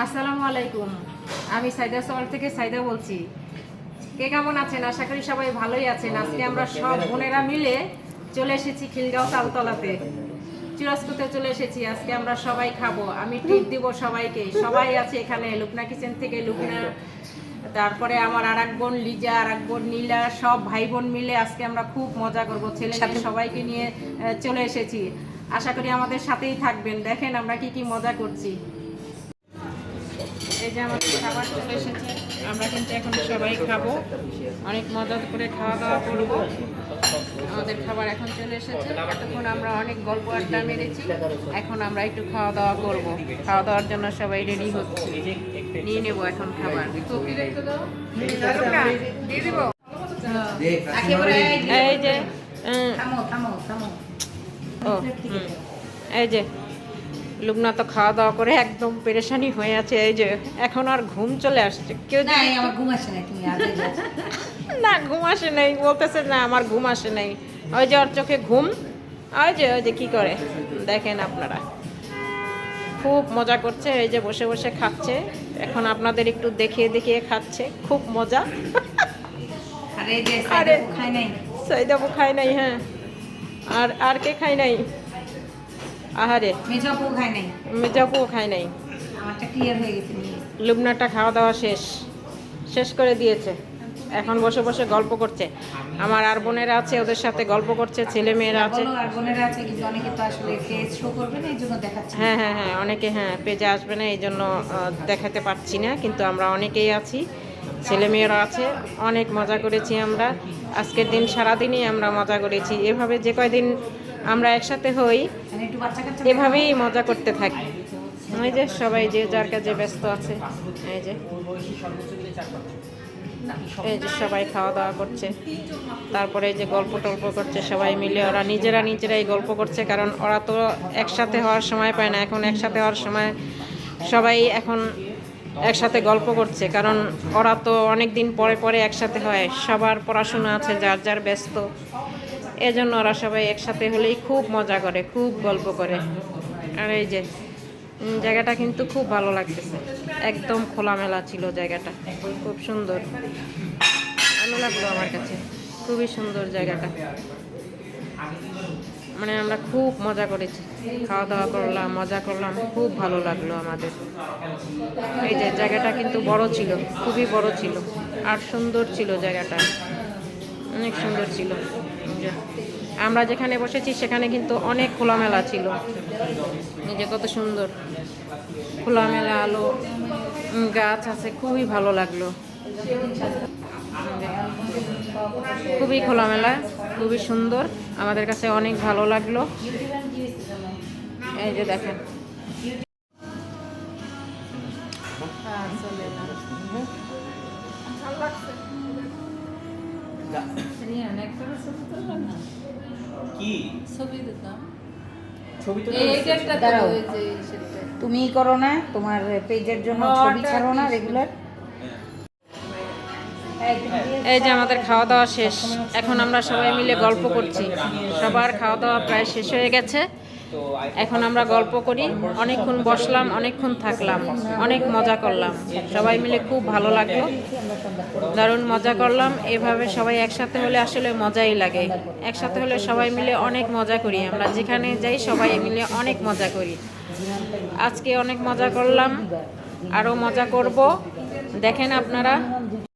আসসালামু আলাইকুম। আমি সাইদা সওয়াল থেকে সাইদা বলছি। কে কেমন আছেন? আশা করি সবাই ভালোই আছেন। আজকে আমরা সব বোনেরা মিলে চলে এসেছি খিলগাঁও তালতলাতে। চিরস্কুতে চলে এসেছি। আজকে আমরা সবাই খাব। আমি ট্রিট দিব সবাইকে। সবাই আছে এখানে। লুকনা কিচেন থেকে লুকনা তারপরে আমার আর এক বোন লিজা আর এক বোন নীলা সব ভাই বোন মিলে আজকে আমরা খুব মজা করব। ছেলে সবাইকে নিয়ে চলে এসেছি। আশা করি আমাদের সাথেই থাকবেন। দেখেন আমরা কি কি মজা করছি। এই যে আমাদের খাবার চলে এসেছে আমরা কিন্তু এখন সবাই খাব। অনেক মজা করে খাওয়া দাওয়া করব। আমাদের খাবার এখন চলে এসেছে। এতক্ষণ আমরা অনেক গল্প আড্ডা মেরেছি। এখন আমরা একটু খাওয়া দাওয়া করব। খাওয়া দাওয়ার জন্য সবাই রেডি হচ্ছে। নিয়ে নেব এখন খাবার। দিয়ে দিব এই যে। এই যে লুগনা তো খাওয়া দাওয়া করে একদম পেরেশানি হয়ে আছে এই যে এখন আর ঘুম চলে আসছে। কেউ আমার ঘুম আসে না তুমি না। ঘুম আসে নাই বলতেছে না আমার ঘুম আসে নাই। ওই যে ওর চোখে ঘুম ওই যে ওই যে কি করে দেখেন আপনারা। খুব মজা করছে এই যে বসে বসে খাচ্ছে এখন আপনাদের একটু দেখিয়ে দেখিয়ে খাচ্ছে খুব মজা। আর খাই নাই। সৈদাবু খায় নাই হ্যাঁ। আর আর কে খায় নাই? আহারে। মেজাপু খাই নাই? মেজাপুও খায় নাই। আমারটা ক্লিয়ার হয়ে গেছে লুবনাটা খাওয়া দাওয়া শেষ। শেষ করে দিয়েছে। এখন বসে বসে গল্প করছে। আমার আর বোনেরা আছে ওদের সাথে গল্প করছে ছেলে মেয়েরা আছে। আর বোনেরা আছে কিন্তু অনেকে তো আসলে শো করবে না এই জন্য দেখাচ্ছি। হ্যাঁ হ্যাঁ হ্যাঁ অনেকে হ্যাঁ পেজে আসবে না এই জন্য দেখাতে পারছি না কিন্তু আমরা অনেকেই আছি ছেলে মেয়েরা আছে অনেক মজা করেছি আমরা। আজকের দিন সারাদিনই আমরা মজা করেছি। এভাবে যে কয়দিন আমরা একসাথে হই, এভাবেই মজা করতে থাকি। ওই যে সবাই যে যার কাজে ব্যস্ত আছে, এই যে। এই যে সবাই খাওয়া দাওয়া করছে। তারপরে যে গল্প টল্প করছে সবাই মিলে। ওরা নিজেরা নিজেরাই গল্প করছে, কারণ ওরা তো একসাথে হওয়ার সময় পায় না। এখন একসাথে হওয়ার সময় সবাই এখন একসাথে গল্প করছে, কারণ ওরা তো অনেক দিন পরে পরে একসাথে হয়, সবার পড়াশোনা আছে, যার যার ব্যস্ত। এজন্য ওরা সবাই একসাথে হলেই খুব মজা করে, খুব গল্প করে। আর এই যে জায়গাটা কিন্তু খুব ভালো লাগতেছে। একদম খোলামেলা ছিল জায়গাটা, খুব সুন্দর। ভালো লাগল আমার কাছে, খুবই সুন্দর জায়গাটা। মানে আমরা খুব মজা করেছি। খাওয়া দাওয়া করলাম, মজা করলাম, খুব ভালো লাগল আমাদের। এই যে জায়গাটা কিন্তু বড় ছিল, খুবই বড় ছিল, আর সুন্দর ছিল জায়গাটা। অনেক সুন্দর ছিল। আমরা যেখানে বসেছি, সেখানে কিন্তু অনেক খোলামেলা ছিল। যে কত সুন্দর। খোলামেলা আলো গাছ আছে, খুবই ভালো লাগল। খুবই খোলামেলা। খুবই সুন্দর। আমাদের কাছে অনেক ভালো লাগল। এই যে দেখেন। তুমি করো না তোমার পেজের জন্য ছবি ছাড়ো না রেগুলার এই যে আমাদের খাওয়া দাওয়া শেষ। এখন আমরা সবাই মিলে গল্প করছি। সবার খাওয়া দাওয়া প্রায় শেষ হয়ে গেছে। এখন আমরা গল্প করি। অনেকক্ষণ বসলাম, অনেকক্ষণ থাকলাম, অনেক মজা করলাম। সবাই মিলে খুব ভালো লাগল। দারুণ মজা করলাম। এভাবে সবাই একসাথে হলে আসলে মজাই লাগে। একসাথে হলে সবাই মিলে অনেক মজা করি। আমরা যেখানে যাই, সবাই মিলে অনেক মজা করি। আজকে অনেক মজা করলাম। আরও মজা করব। দেখেন আপনারা।